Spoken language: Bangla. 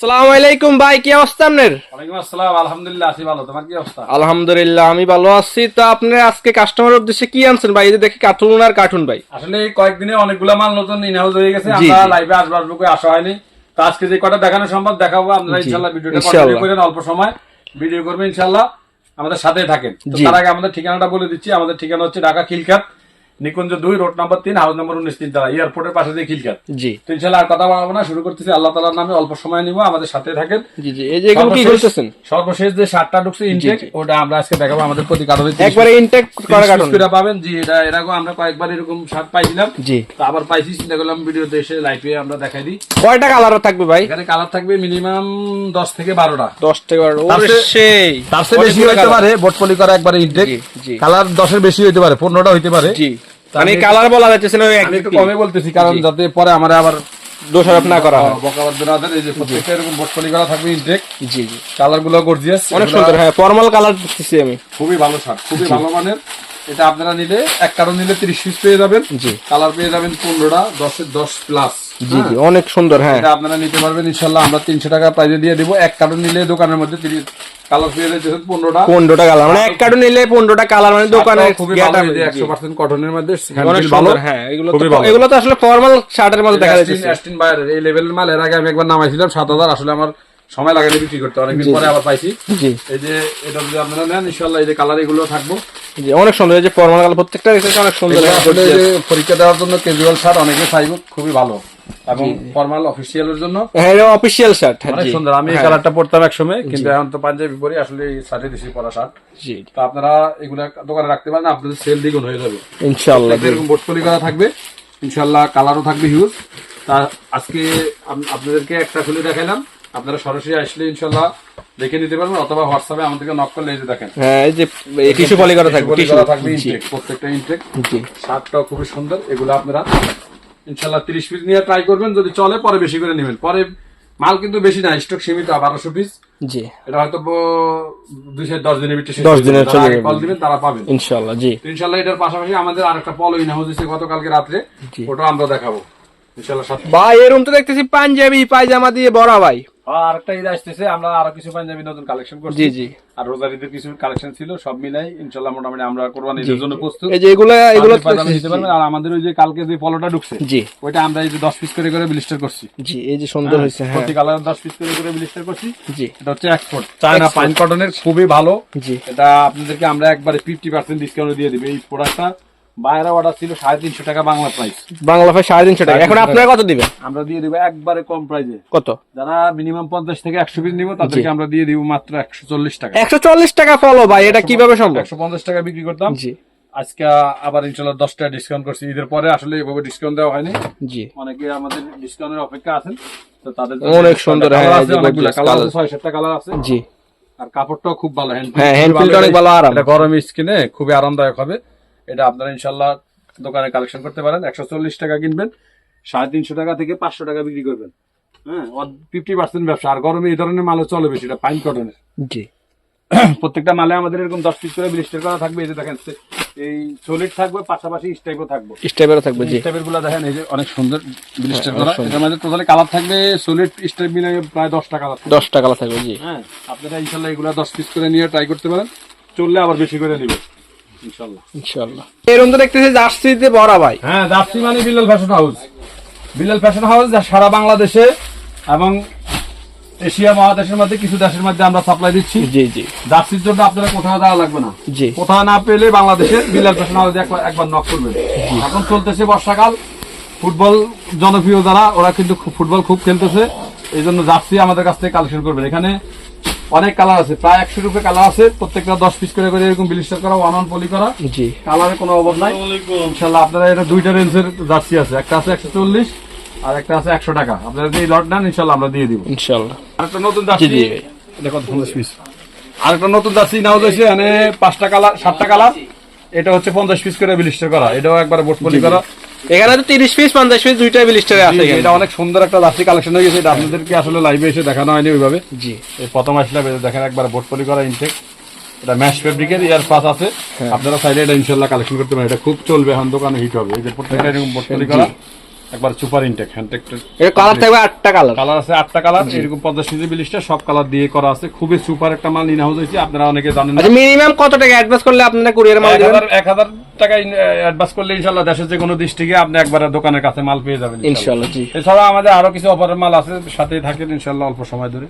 সালাম আলাইকুম ভাই কি অবস্থা আপনার? ওয়ালাইকুম আসসালাম আলহামদুলিল্লাহ আছি ভালো। তোমার কি অবস্থা? আলহামদুলিল্লাহ আমি ভালো আছি। তো আপনি আজকে কাস্টমার উদ্দেশ্যে কি আনছেন ভাই? এই যে দেখি কার্টুন আর কার্টুন ভাই। আসলে কয়েকদিনে অনেকগুলো মাল নতুন ইনহাউস হয়ে গেছে আমরা লাইভে আসব আসব করে আসা হয়নি। তো আজকে যে কটা দেখানো সম্ভব দেখাবো আপনারা জি, ইনশাল্লাহ ভিডিওটা। কন্টিনিউ করেন অল্প সময়। ভিডিও করবেন ইনশাল্লাহ আমাদের সাথে থাকেন। তো তার আগে আমাদের ঠিকানাটা বলে দিচ্ছি। আমাদের ঠিকানা হচ্ছে ঢাকা খিলখাত। নিকুঞ্জ দুই রোড নাম্বার তিন হাউস নাম্বার উনিশ তিন তারা এয়ারপোর্টের পাশে দিয়ে খিলখাত জি। তো ইনশাল্লাহ আর কথা বাড়াবো না শুরু করতেছি আল্লাহ তালার নামে অল্প সময় নিবো আমাদের সাথে থাকেন। জি জি এই যে এগুলো কি সর্বশেষ- করতেছেন সর্বশেষ যে শার্টটা ঢুকছে ইনটেক ওটা আমরা আজকে দেখাবো আমাদের প্রতি কারণে একবারে ইনটেক করা পাবেন জি এটা এরকম আমরা কয়েকবার এরকম শার্ট পাইছিলাম। জি। তো আবার পাইছি চিন্তা করলাম ভিডিওতে এসে লাইভে আমরা দেখাই দিই। কয়টা কালার থাকবে ভাই? এখানে কালার থাকবে মিনিমাম দশ থেকে বারোটা। দশ টাকা তার ওরে সেই। তার চেয়ে বেশি হইতে পারে বোটপলি করা একবারে ইনটেক। কালার দশের বেশি হইতে পারে পনেরোটা হইতে পারে। জি। মানে আমি- কালার বলা যাচ্ছে না আমি একটু কমে বলতেছি কারণ যাতে পরে আমার আবার দোষারোপ না করা হয়। বকাবাদ না দেন এই যে প্রত্যেকটা এরকম বোটপলি করা থাকবে ইনটেক জি জি। কালারগুলো গর্জিয়াস অনেক সুন্দর হ্যাঁ ফর্মাল কালার দিচ্ছি আমি। খুবই ভালো শার্ট খুবই ভালো মানের। এটা আপনারা নিলে এক কারণ নিলে তিরিশ পিস পেয়ে যাবেন। জি। কালার পেয়ে যাবেন পনেরোটা দশের দশ প্লাস জি জি অনেক সুন্দর হ্যাঁ। এটা আপনারা নিতে পারবেন ইনশাল্লাহ আমরা তিনশো টাকা প্রাইজে দিয়ে দিব। এক কারণ নিলে দোকানের মধ্যে তিরিশ কালার পেয়ে যাচ্ছে পনেরোটা। কালার মানে এক কার্টুন নিলে পনেরোটা কালার মানে দোকানে একশো পার্সেন্ট কটনের মধ্যে হ্যাঁ এগুলো তো এগুলো তো আসলে ফর্মাল শার্টের মধ্যে দেখা যাচ্ছে অ্যাস্টিন- অ্যাস্টিন এই লেভেলের মাল এর আগে আমি একবার নামাইছিলাম সাত হাজার। আসলে আমার সময় লাগেনি বিক্রি করতে অনেকদিন পরে আবার পাইছি। জি। এই যে এটা যদি আপনারা নেন ইনশাল্লাহ এই যে কালার এগুলো থাকব। জি অনেক সুন্দর এই যে ফর্মাল কালার প্রত্যেকটা রেখেছে অনেক সুন্দর আসলে এই যে পরীক্ষা দেওয়ার জন্য ক্যাজুয়াল শার্ট অনেকে চাইব খুবই ভালো। এবং ফর্মাল অফিসিয়ালের জন্য হ্যাঁ অফিসিয়াল শার্ট হ্যাঁ অনেক সুন্দর। আমি এই হ্যাঁ, কালারটা পরতাম এক সময় কিন্তু এখন তো পাঞ্জাবি পরি আসলে এই শার্টে বেশি পরা শার্ট জি তো আপনারা এগুলা দোকানে রাখতে পারেন আপনাদের সেল দ্বিগুণ হয়ে যাবে। ইনশাআল্লাহ। এরকম বোটকলি করা থাকবে ইনশাল্লাহ কালারও থাকবে হিউজ তা আজকে আপনাদেরকে একটা খুলে দেখাইলাম। আপনারা সরাসরি আসলে ইনশাল্লাহ দেখে নিতে পারবেন অথবা হোয়াটসঅ্যাপে আমাদেরকে নক করলে এই যে দেখেন। হ্যাঁ এই যে টিস্যু পলি করা থাকবে টিস্যু থাকবে ইনটেক প্রত্যেকটা ইনটেক জি। শার্টটাও খুবই সুন্দর এগুলো আপনারা ইনশাল্লাহ তিরিশ পিস নিয়ে ট্রাই করবেন যদি চলে পরে বেশি করে নেবেন। পরে মাল কিন্তু বেশি না স্টক সীমিত বারোশো পিস জি। এটা হয়তো দুইশো দশ দিনের ভিতরে 10 হয়ে দিনের চলে যাবে। কল দিবেন তারা পাবেন। ইনশাআল্লাহ জি। তো ইনশাল্লাহ এটার পাশাপাশি আমাদের আরেকটা পলো ইনহাউস দিচ্ছে গতকালকে রাত্রে। ওটা আমরা দেখাবো। ইনশাল্লাহ সাথে ভাই এরকম তো দেখতেছি পাঞ্জাবি পায়জামা দিয়ে বড়া ভাই। আর একটা ঈদ আসতেছে আমরা আরও কিছু পাঞ্জাবি নতুন কালেকশন করছি। জি জি। আর রোজার ঈদের কিছু কালেকশন ছিল সব মিলাই ইনশাল্লাহ মোটামুটি আমরা কোরবানি ঈদের জন্য প্রস্তুত। এই যে এগুলো এগুলো নিতে পারবেন। আর আমাদের ওই যে কালকে যে পলোটা ঢুকছে জি। ওইটা আমরা এই যে দশ পিস করে করে ব্লিস্টার করছি। জি এই যে সুন্দর হয়েছে হ্যাঁ। প্রতি কালার দশ পিস করে করে ব্লিস্টার করছি। জি। এটা হচ্ছে এক্সপোর্ট চায়না পাইন কটনের খুবই ভালো। জি। এটা আপনাদেরকে আমরা একবারে ফিফটি পার্সেন্ট ডিসকাউন্ট দিয়ে দিবে এই প্রোডাক্টটা বাইরে অর্ডার ছিল সাড়ে তিনশো টাকা বাংলা প্রাইস বাংলা ভাই সাড়ে তিনশো টাকা। এখন আপনারা কত দিবেন? আমরা দিয়ে দিব একবারে কম প্রাইসে কত? যারা মিনিমাম পঞ্চাশ থেকে একশো পিস নিব তাদেরকে আমরা দিয়ে দিব মাত্র একশো চল্লিশ টাকা। একশো চল্লিশ টাকা ফলো ভাই এটা কীভাবে সম্ভব? একশো পঞ্চাশ টাকা বিক্রি করতাম। জি। আজকে আবার ইনশাল্লাহ দশ টাকা ডিসকাউন্ট করছি। ঈদের পরে আসলে এভাবে ডিসকাউন্ট দেওয়া হয়নি। জি। অনেকে আমাদের ডিসকাউন্টের অপেক্ষা আছেন তো তাদের অনেক সুন্দর, অনেকগুলো কালার আছে ছয় সাতটা কালার আছে। জি। আর কাপড়টাও খুব ভালো হ্যান্ড হ্যাঁ, hand অনেক ভালো, আরাম। এটা গরম স্কিনে খুবই আরামদায়ক হবে। এটা আপনারা ইনশাল্লাহ দোকানে কালেকশন করতে পারেন। একশো চল্লিশ টাকা কিনবেন সাড়ে তিনশো টাকা থেকে পাঁচশো টাকা বিক্রি করবেন। হ্যাঁ ফিফটি পার্সেন্ট ব্যবসা। আর গরমে এই ধরনের মালও চলে বেশি এটা পাইন কটনের জি। প্রত্যেকটা মালে আমাদের এরকম দশ পিস করে ব্লিস্টার করা থাকবে। এই যে দেখেন এই সলিড থাকবে পাশাপাশি স্টাইপও থাকবে। স্টেপেরও থাকবে জি। স্টাইপেরগুলো দেখেন এই যে অনেক সুন্দর ব্লিস্টার হ্যাঁ, করা। এটার মধ্যে টোটালি কালার থাকবে সলিড স্টাইপ মিলে প্রায় দশটা কালার থাকবে। দশ টাকা থাকবে জি। হ্যাঁ আপনারা ইনশাল্লাহ এগুলো দশ পিস করে নিয়ে ট্রাই করতে পারেন। চললে আবার বেশি করে নিবে ইনশাল্লাহ ইনশাআল্লাহ। এরকম তো দেখতেছি জার্সিতে বড়া ভাই। হ্যাঁ জার্সি মানে ফ্যাশন হাউস। ফ্যাশন হাউস যা সারা বাংলাদেশে এবং এশিয়া মহাদেশের মধ্যে কিছু দেশের মধ্যে আমরা সাপ্লাই দিচ্ছি। জি জি। জার্সির জন্য আপনারা কোথাও দেওয়া লাগবে না। জি। কোথাও না পেলে বাংলাদেশে বিলাল ফ্যাশন হাউসে একবার একবার নক করবেন। এখন চলতেছে বর্ষাকাল। ফুটবল জনপ্রিয় যারা ওরা কিন্তু খুব- ফুটবল খুব খেলতেছে। এই জন্য জার্সি আমাদের কাছ থেকে কালেকশন করবেন। এখানে অনেক কালার আছে প্রায় একশো রুপে কালার আছে। প্রত্যেকটা দশ পিস করে করে এরকম বিলিস্টার করা ওয়ান ওয়ান পলি করা। জি। কালারের কোনো অভাব নাই। ইনশাল্লাহ আপনারা এটা দুইটা রেঞ্জের জার্সি আছে একটা আছে একশো চল্লিশ আর একটা আছে একশো টাকা। আপনারা যদি লট নেন ইনশাল্লাহ আমরা দিয়ে দিব। ইনশাল্লাহ আরেকটা নতুন জার্সি। জি দেখো পঞ্চাশ পিস আরেকটা নতুন জার্সি নাও যাচ্ছে মানে পাঁচটা কালার সাতটা কালার এটা হচ্ছে পঞ্চাশ পিস করে বিলিস্টার করা। এটাও একবার বোট পলি করা। এখানে তো তিরিশ পিস পঞ্চাশ পিস দুইটাই ব্লিস্টারে আছে এটা অনেক সুন্দর একটা জার্সি কালেকশন হয়ে গেছে। এটা আপনাদেরকে আসলে লাইভে এসে দেখানো হয়নি ওইভাবে। জি। এই প্রথম আসলে দেখেন একবার বোট পলি করা ইনটেক এটা ম্যাশ ফেব্রিকের ইয়ার পাস আছে। আপনারা চাইলে এটা ইনশাল্লাহ কালেকশন করতে পারেন। এটা খুব চলবে এখন দোকানে হিট হবে। এই যে প্রত্যেকটা এরকম বোট পলি করা। একবার সুপার ইনটেক এর কালার থাকবে আটটা কালার কালার আছে আটটা কালার এরকম বিলিশটা সব কালার দিয়ে করা আছে। খুবই সুপার একটা মাল ইন হাউস হয়েছে আপনারা অনেকে জানেন না। আচ্ছা মিনিমাম কত টাকা অ্যাডভান্স করলে আপনারা কুরিয়ার মাল এক দিবেন? হাজার এক হাজার টাকা অ্যাডভান্স করলে ইনশাল্লাহ দেশের যে কোনো ডিস্ট্রিক্টে আপনি একবার দোকানের কাছে মাল পেয়ে যাবেন ইনশাআল্লাহ জি। এছাড়া আমাদের আরও কিছু অফারের মাল আছে সাথে থাকেন ইনশাল্লাহ অল্প সময় ধরে।